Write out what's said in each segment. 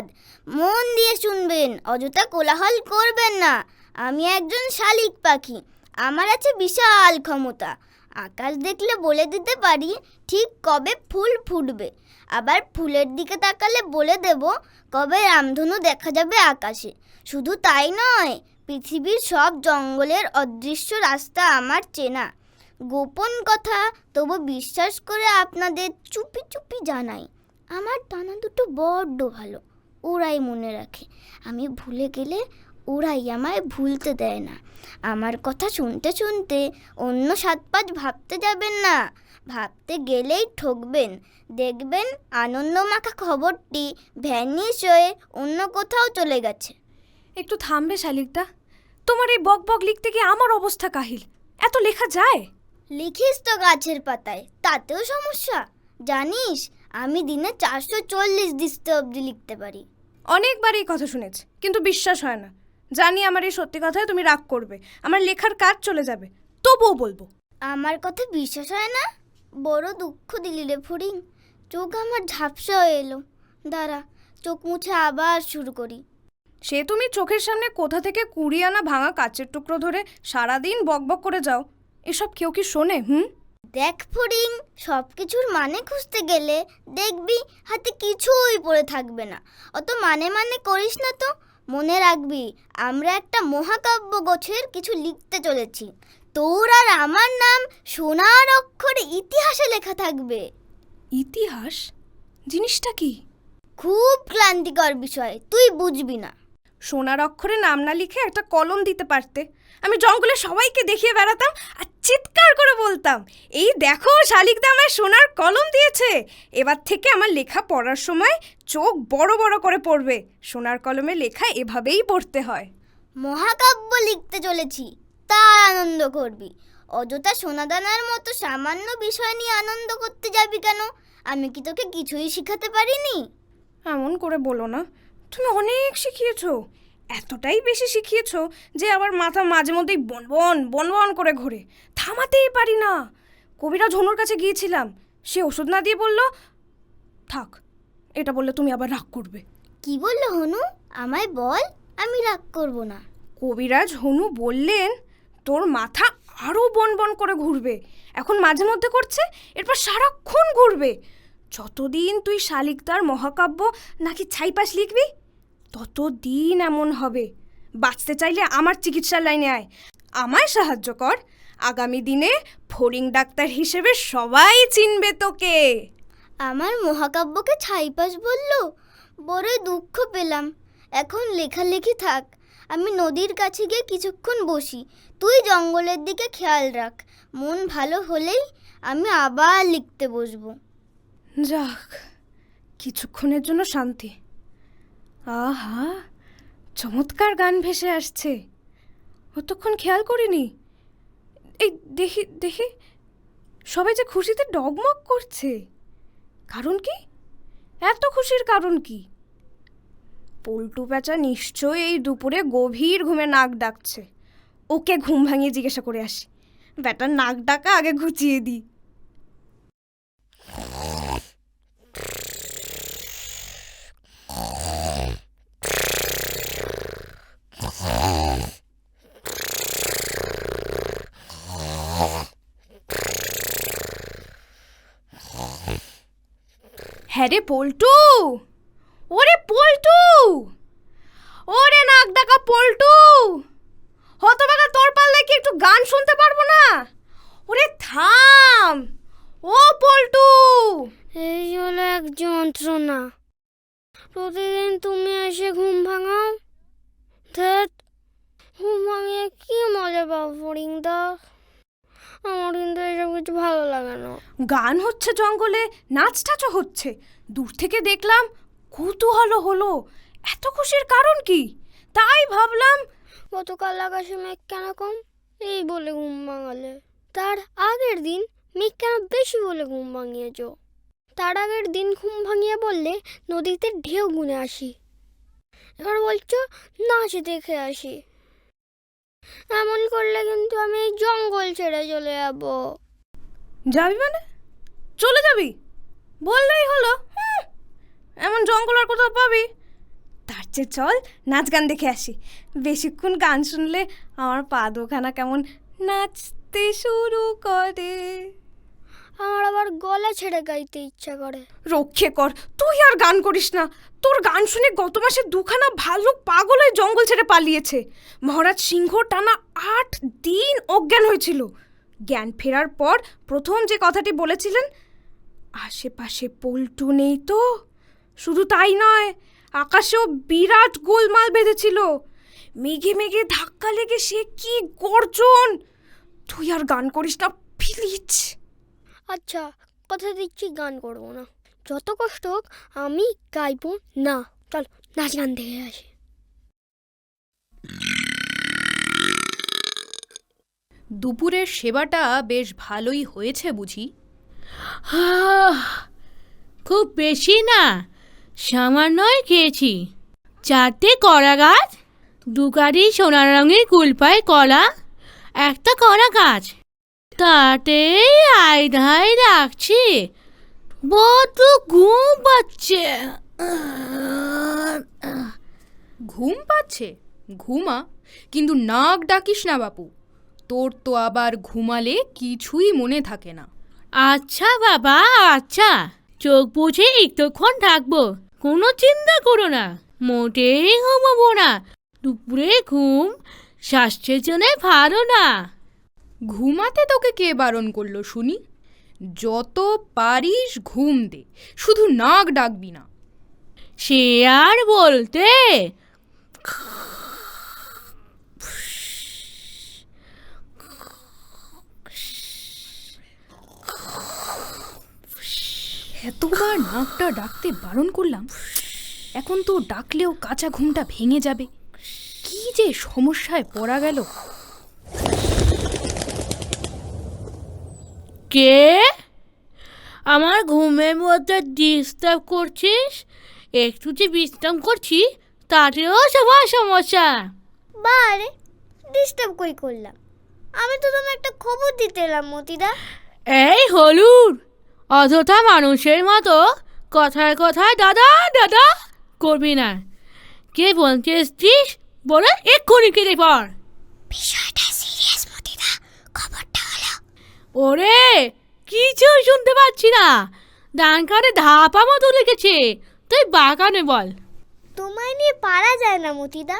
সংবাদ মন দিয়ে শুনবেন, অযথা কোলাহল করবেন না। আমি একজন শালিক পাখি, আমার আছে বিশাল ক্ষমতা। আকাশ দেখলে বলে দিতে পারি, ঠিক কবে ফুল ফুটবে। আবার ফুলের দিকে তাকালে বলে দেব, কবে রামধনু দেখা যাবে আকাশে। শুধু তাই নয়, পৃথিবীর সব জঙ্গলের অদৃশ্য রাস্তা আমার চেনা। গোপন কথা, তবু বিশ্বাস করে আপনাদের চুপি চুপি জানাই। আমার ডানা দুটো বড্ড ভালো। ওরাই মনে রাখে। আমি ভুলে গেলে ওরাই আমায় ভুলতে দেয় না। আমার কথা শুনতে শুনতে অন্য সাত পাঁচ ভাবতে যাবেন না। ভাবতে গেলেই ঠকবেন। দেখবেন আনন্দমাখা খবরটি ভ্যানিশ হয়ে অন্য কোথাও চলে গেছে। একটু থামবে শালিকদা। তোমার এই বক বক লিখতে গিয়ে আমার অবস্থা কাহিল। এত লেখা যায়? লিখিস তো গাছের পাতায় তাতেও সমস্যা। জানিস আমি দিনে চারশো চল্লিশ দৃষ্টি অবধি লিখতে পারি। অনেকবার এই কথা শুনেছি কিন্তু বিশ্বাস হয় না। জানি আমার এই সত্যি কথায় তুমি রাগ করবে আমার লেখার কাজ চলে যাবে তবুও বলব। আমার কথা বিশ্বাস হয় না? বড় দুঃখ দিলি রে ফড়িং চোখ আমার ঝাপসা হয়ে এলো। দাঁড়া চোখ মুছে আবার শুরু করি। সে তুমি চোখের সামনে কোথা থেকে কুড়ি আনা ভাঙা কাচের টুকরো ধরে সারাদিন বকবক করে যাও এসব কেউ কি শোনে হুম? দেখ ফড়িং সব কিছুর মানে খুঁজতে গেলে দেখবি হাতে কিছুই পড়ে থাকবে না। অত মানে মানে করিস না তো। মনে রাখবি আমরা একটা মহাকাব্য গোছের কিছু লিখতে চলেছি। তোর আর আমার নাম সোনার অক্ষরে ইতিহাসে লেখা থাকবে। ইতিহাস? জিনিসটা কি? খুব ক্লান্তিকর বিষয় তুই বুঝবি না। সোনার অক্ষরে নাম না লিখে একটা কলম দিতে পারতে। আমি জঙ্গলে সবাইকে দেখিয়ে বেড়াতাম আর চিৎকার করে বলতাম এই দেখো শালিকদা আমায় সোনার কলম দিয়েছে। এবার থেকে আমার লেখা পড়ার সময় চোখ বড় বড় করে পড়বে। সোনার কলমে লেখা এভাবেই পড়তে হয়। মহাকাব্য লিখতে চলেছি তার আনন্দ করবি। অযথা সোনাদানার মতো সামান্য বিষয় নিয়ে আনন্দ করতে যাবি কেন? আমি কি তোকে কিছুই শিখাতে পারিনি? এমন করে বলো না। তুমি অনেক শিখিয়েছো। এতটাই বেশি শিখিয়েছ যে আবার মাথা মাঝে মধ্যেই বনবন বনবন করে ঘোরে। থামাতেই পারি না। কবিরা ঝনুর কাছে গিয়েছিলাম। সে ওষুধ না দিয়ে বলল থাক এটা বললে তুমি আবার রাগ করবে। কি বলল হনু? আমায় বল আমি রাগ করব না। কবিরাজ হনু বললেন তোর মাথা আরও বন বন করে ঘুরবে। এখন মাঝে মধ্যে করছে এরপর সারাক্ষণ ঘুরবে। যতদিন তুই শালিকদার মহাকাব্য নাকি ছাইপাশ লিখবি ততদিন এমন হবে। বাঁচতে চাইলে আমার চিকিৎসার লাইনে আয়। আমায় সাহায্য কর। আগামী দিনে ফড়িং ডাক্তার হিসেবে সবাই চিনবে তোকে। আমার মহাকাব্যকে ছাইপাস বলল বড়ই দুঃখ পেলাম। এখন লেখালেখি থাক। আমি নদীর কাছে গিয়ে কিছুক্ষণ বসি। তুই জঙ্গলের দিকে খেয়াল রাখ। মন ভালো হলেই আমি আবার লিখতে বসবো। যাক কিছুক্ষণের জন্য শান্তি। আহা, চমৎকার গান ভেসে আসছে। অতক্ষণ খেয়াল করিনি। এই দেখি দেখি, সবাই যে খুশিতে ডগমগ করছে। কারণ কি? এত খুশির কারণ কি? পল্টু প্যাঁচা নিশ্চয়ই এই দুপুরে গভীর ঘুমে নাক ডাকছে। ওকে ঘুম ভাঙিয়ে জিজ্ঞাসা করে আসি। ব্যাটার নাক ডাকা আগে ঘুচিয়ে দিই। হ্যাঁ রে পল্টু। ওরে পল্টু। ওরে নাক ডাকা পল্টু। হতবাগা তোর পাল্লায় কি একটু গান শুনতে পারব না? ওরে থাম। ও পল্টু। এই হলো এক যন্ত্রণা। প্রতিদিন তুমি এসে ঘুম ভাঙাও। ঘুম ভাঙিয়ে কি মজা পাও ফরিংদা আমার কিন্তু এসব কিছু ভালো লাগে না। গান হচ্ছে জঙ্গলে নাচ টাচও হচ্ছে। দূর থেকে দেখলাম কৌতূহল হলো। এত খুশির কারণ কি? তাই ভাবলাম গতকাল আকাশে মেঘ কেন কম? এই বলে ঘুম ভাঙালে। তার আগের দিন মেঘ কেন বেশি বলে ঘুম ভাঙিয়েছ? তার আগের দিন ঘুম ভাঙিয়ে বললে নদীতে ঢেউ গুনে আসি। এবার বলছো নাচ দেখে আসি। এমন করলে কিন্তু আমি জঙ্গল ছেড়ে চলে যাব। যাবি মানে? চলে যাবি? বললেই হলো। এমন জঙ্গল আর কোথাও পাবি? তার চেয়ে চল, নাচ গান দেখে আসি। বেশিক্ষণ গান শুনলে আমার পা দোখানা কেমন নাচতে শুরু করে। গলা ছেড়ে গাইতে ইচ্ছা করে। রক্ষে কর তুই আর গান করিস না। তোর গান শুনে গত মাসে দুখানা ভাল্লুক পাগল হয়ে জঙ্গল ছেড়ে পালিয়েছে। মহারাজ সিংহ টানা আট দিন অজ্ঞান হয়েছিল। জ্ঞান ফেরার পর প্রথম যে কথাটি বলেছিলেন আশেপাশে পল্টু নেই তো। শুধু তাই নয় আকাশেও বিরাট গোলমাল বেঁধেছিল। মেঘে মেঘে ধাক্কা লেগে সে কি গর্জন। তুই আর গান করিস না প্লিজ। আচ্ছা কথা দিচ্ছি গান করব না। যত কষ্ট হোক আমি গাইবো না। চল নাচ গান দেখে আসি। দুপুরের সেবাটা বেশ ভালোই হয়েছে বুঝি? খুব বেশি না সামান্যই খেয়েছি। চারটে কলা গাছ দু গাড়ি সোনার রঙের কুলপায় কলা একটা কলা গাছ। তাতেই আই ধাই রাখছি। বড্ড ঘুম পাচ্ছে। ঘুম পাচ্ছে? ঘুমা? কিন্তু নাক ডাকিস না বাপু। তোর তো আবার ঘুমালে কিছুই মনে থাকে না। আচ্ছা বাবা আচ্ছা। চোখ বুঝে একটুক্ষণ থাকব। কোনো চিন্তা করো না। মোটেই ঘুমাবো না। দুপুরে ঘুম স্বাস্থ্যের জন্য ভালো না। ঘুমাতে তোকে কে বারণ করল শুনি? যত পারিস ঘুম দে শুধু নাক ডাকবি না। সে আর বলতে এতবার নাকটা ডাকতে বারণ করলাম এখন তো ডাকলেও কাঁচা ঘুমটা ভেঙে যাবে। কি যে সমস্যায় পড়া গেল। কে? আমার ঘুমের মধ্যে ডিস্টার্ব করছিস? একটু যে বিশ্রাম করছি তাতেও সবার সমস্যা। বারে ডিস্টার্ব কই করলাম? আমি তো তোমায় একটা খবর দিতে এলাম মতিদা। এই হলুদ অযথা মানুষের মতো কথায় কথায় দাদা দাদা করবি না। কে বলতে এসছিস বলে এক্ষুনি কেটে পড়। বিষয়টা সিরিয়াস মতিদা খবরটা হলো ওরে কিছু শুনতে পাচ্ছি না। ডান কানে ধাপা মতো লিখেছে তুই বাগানে বল। তোমায় নিয়ে পারা যায় না মতিদা।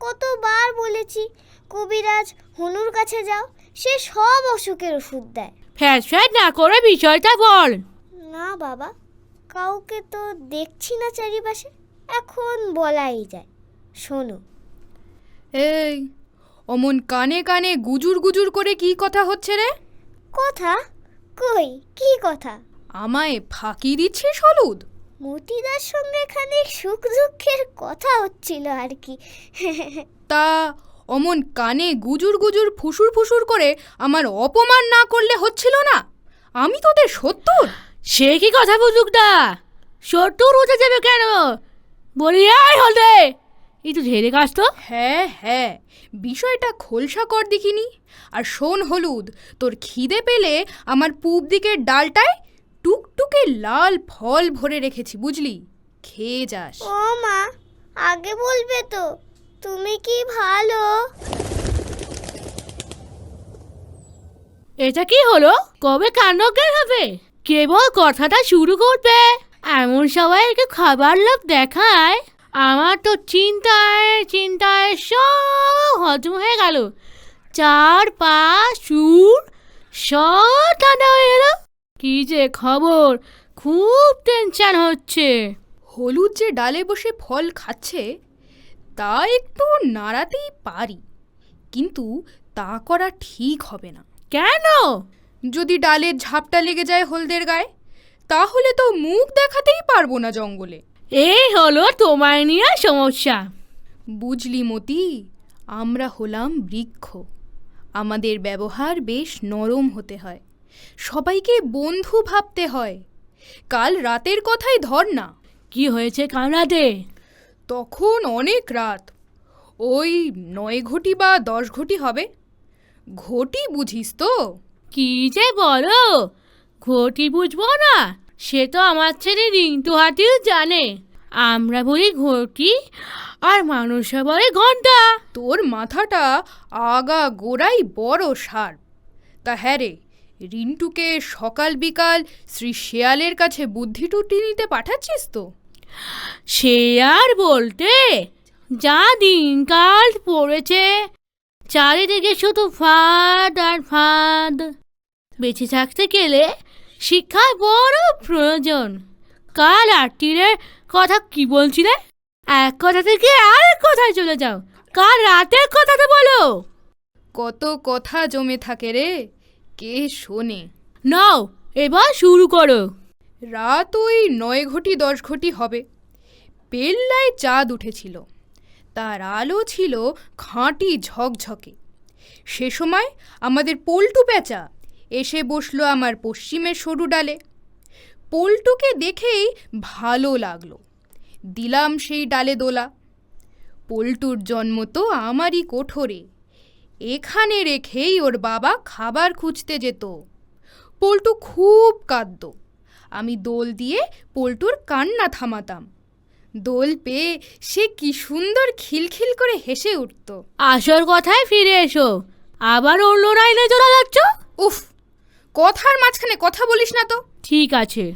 কতবার বলেছি কবিরাজ হনুর কাছে যাও সে সব অসুখের ওষুধ দেয়। ফ্যাট না করে বিষয়টা বল। না বাবা কাউকে তো দেখছি না চারিপাশে এখন বলাই যায়। শোনো। এই অমন কানে কানে গুজুর গুজুর করে কি কথা হচ্ছে রে? কথা? কই? কি কথা? আমায় ফাঁকি দিচ্ছিস হলুদ মতিদার সঙ্গে খানিক সুখ দুঃখের কথা হচ্ছিল আর কি। তা অমন কানে গুজুর গুজুর ফুসুর ফুসুর করে আমার অপমান না করলে হচ্ছিল না? আমি তোদের সত্তর সে কি কথা বুঝুক না? সত্তর উঠে যাবে কেন? বলি আয় হলে একটু ঝেড়ে কাজ তো। হ্যাঁ হ্যাঁ বিষয়টা খোলসা কর দেখিনি। আর শোন হলুদ তোর খিদে পেলে আমার পূব দিকের ডালটায় টুকটুকে লাল ফল ভরে রেখেছি বুঝলি? খেয়ে যাস। ও মা আগে বলবে তো তুমি কি ভালো? এটা কি হলো? কবে কাণ্ডজ্ঞান হবে? কেবল কথাটা শুরু করবে। এমন সবাই একে খাবার লোভ দেখায়। আমার তো চিন্তায় চিন্তায় সব হজম হয়ে গেল। চার পাঁচ সুর সব ঠান্ডা হয়ে গেল। কি যে খবর? খুব টেনশন হচ্ছে। হলুদ যে ডালে বসে ফল খাচ্ছে তা একটু নাড়াতেই পারি কিন্তু তা করা ঠিক হবে না। কেন? যদি ডালের ঝাপটা লেগে যায় হলদের গায়ে তাহলে তো মুখ দেখাতেই পারব না জঙ্গলে। এই হলো তোমায় নিয়ে সমস্যা। বুঝলি মতি আমরা হলাম বৃক্ষ। আমাদের ব্যবহার বেশ নরম হতে হয়। সবাইকে বন্ধু ভাবতে হয়। কাল রাতের কথাই ধর না। কি হয়েছে কানাডে তখন অনেক রাত। ওই নয় ঘটি বা দশ ঘটি হবে। ঘটি বুঝিস তো? কি যে বলো? ঘটি বুঝব না? সে তো আমার ছেলে রিন্টু হাতিও জানে। আমরা বলি ঘটি আর মানুষরা বলে ঘণ্টা। তোর মাথাটা আগা গোড়াই বড় সার। তা হ্যাঁ রে রিন্টুকে সকাল বিকাল শ্রী শেয়ালের কাছে বুদ্ধি টুটি নিতে পাঠাচ্ছিস তো? সে আর বলতে যা দিনকাল পড়েছে চারিদিকে শুধু ফাঁদ আর ফাঁদ। বেঁচে থাকতে গেলে শিক্ষা বড় প্রয়োজন। কাল আটটিরের কথা কি বলছিলে? এক কথা থেকে আরেক কথায় চলে যাও। কাল রাতের কথাটা বলো। কত কথা জমে থাকে রে কে শোনে? নাও এবার শুরু করো। রাত ওই নয় ঘটি দশ ঘটি হবে। পেল্লায় চাঁদ উঠেছিল। তার আলো ছিল খাঁটি ঝকঝকে। সে সময় আমাদের পল্টু পেঁচা এসে বসল আমার পশ্চিমের সরু ডালে। পল্টুকে দেখেই ভালো লাগল। দিলাম সেই ডালে দোলা। পল্টুর জন্ম তো আমারই কোঠরে। এখানে রেখেই ওর বাবা খাবার খুঁজতে যেত। পল্টু খুব কাঁদত। আমি দোল দিয়ে পল্টুর কান্না থামাতাম। দোল পেয়ে সে কি সুন্দর খিলখিল করে হেসে উঠত। আসল কথায় ফিরে এসো। আবার অন্য লাইনে চলে যাচ্ছ উফ কথার মাঝখানে কথা বলিস না তো। ঠিক আছে।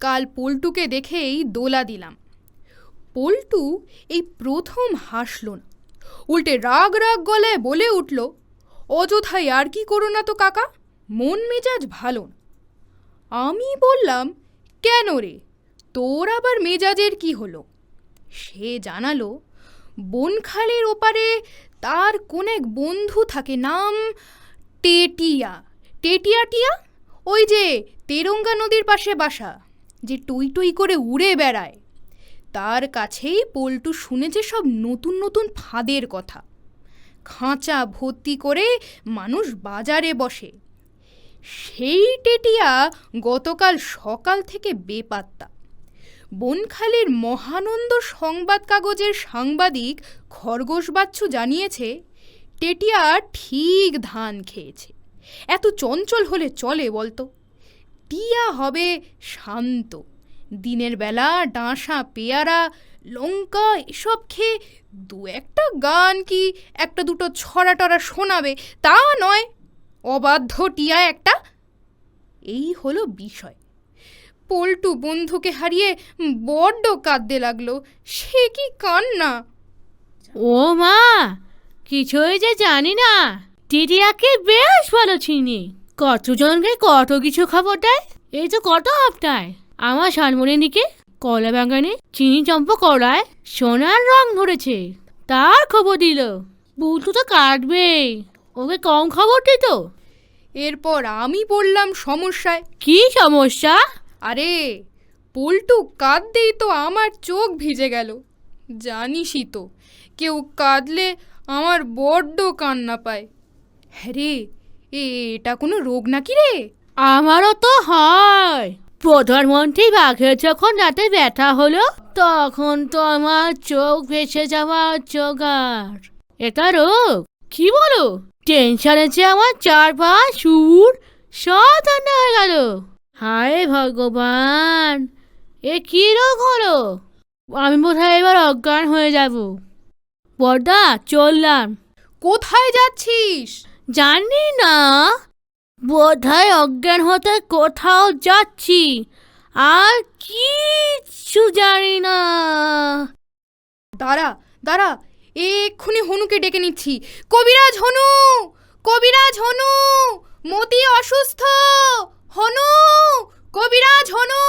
কাল পল্টুকে দেখেই দোলা দিলাম। পল্টু এই প্রথম হাসল না। উল্টে রাগ রাগ গলায় বলে উঠল অযথাই আর কি করো না তো কাকা? মন মেজাজ ভালো না। আমি বললাম কেন রে? তোর আবার মেজাজের কি হলো? সে জানালো বনখালের ওপারে তার কোন এক বন্ধু থাকে নাম টেটিয়া। টেটিয়া টিয়া ওই যে তেরঙ্গা নদীর পাশে বাসা, যে টুই টুই করে উড়ে বেড়ায়। তার কাছেই পল্টু শুনেছে সব নতুন নতুন ফাঁদের কথা। খাঁচা ভর্তি করে মানুষ বাজারে বসে। সেই টেটিয়া গতকাল সকাল থেকে বেপাত্তা। বনখালির মহানন্দ সংবাদ কাগজের সাংবাদিক খরগোশ বাচ্চু জানিয়েছে, টেটিয়া ঠিক ধান খেয়েছে। এত চঞ্চল হলে চলে বলতো। টিয়া হবে শান্ত। দিনের বেলা ডাঁসা, পেয়ারা, লঙ্কা এসব খেয়ে দু একটা গান কি একটা দুটো ছড়া টরা শোনাবে তা নয়। অবাধ্য টিয়া একটা। এই হলো বিষয়। পল্টু বন্ধুকে হারিয়ে বড্ড কাঁদতে লাগল। সে কি কান্না? ও মা, কিছুই যে জানি না। টিটিয়াকে বেশ ভালো চিনি। কতজনকে কত কিছু খবর দেয়? এই তো কত হপ্তায়। আমার শালমনিদিকে কলা বাগানে চিনি চম্প করায় সোনার রং ধরেছে। তার খবর দিল বুলটু তো কাটবেই ওকে কম খবর দিত এরপর আমি পড়লাম সমস্যায়? কি সমস্যা? আরে পল্টু কাঁদতেই তো আমার চোখ ভিজে গেল। জানিসই তো কেউ কাঁদলে আমার বড্ড কান্না পায়। হ্যাঁ রে এটা কোনো রোগ নাকি রে? আমারও তো হয়। প্রধানমন্ত্রী বাঘের যখন রাতে ব্যথা হলো, তখন তো আমার চোখ ভেসে যাওয়া জোগাড়। এটা রোগ? কি বলো? টেনশনে যে আমার চার পা সুর সব হয়ে গেল। হায় ভগবান, এ কি রোগ হলো? আমি বোধহয় এবার অজ্ঞান হয়ে যাব। বর্দা চললাম। কোথায় যাচ্ছিস? জানি না। বোধহয় অজ্ঞান হতে কোথাও যাচ্ছি। আর কিছু জানি না। দাঁড়া দাঁড়া, এক্ষুনি হনুকে ডেকে নিচ্ছি। কবিরাজ হনু কবিরাজ হনু, মতি অসুস্থ, হনু, কবিরাজ হনু।